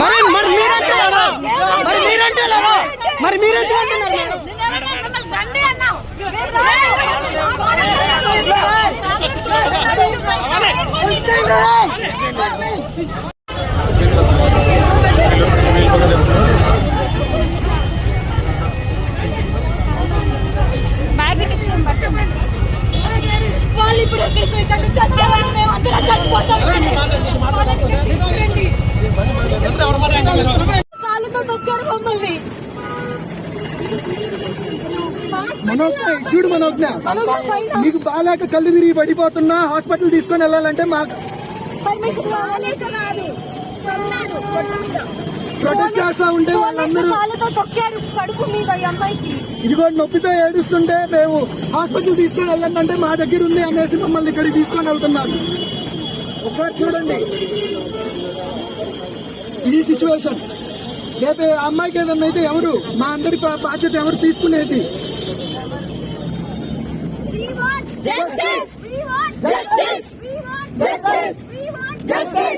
మరి మరి మీరంటే మరి మీరంటే మరి మీరంటే అంటున్నారు ఇప్పుడు ఎక్కడికి ఇక్కడ నుంచి వచ్చేవాళ్ళు మేము అందరం చచ్చిపోతాం కాళ్ళతో తొక్కారు మమ్మల్ని. మనోజ్ఞ చూడు మనోజ్ఞ. మీకు బాగాలేక కళ్ళు తిరిగి పడిపోతున్నా హాస్పిటల్ తీసుకొని వెళ్ళాలంటే మాకు పర్మిషన్ కావాలి. ప్రొటెస్ట్ చేస్తా ఉంటే వాళ్ళందరూ కడుపు మీద అమ్మాయికి ఇదిగో నొప్పితో ఏడుస్తుంటే మేము హాస్పిటల్ తీసుకొని వెళ్ళండి అంటే మా దగ్గర ఉంది అనేసి మమ్మల్ని ఇక్కడికి తీసుకొని వెళ్తున్నారు ఒకసారి చూడండి ఈ సిచ్యువేషన్ రేపు అమ్మాయికి ఏదన్నా అయితే ఎవరు మా అందరి బాధ్యత ఎవరు తీసుకునేది justice. Justice. Justice. Justice.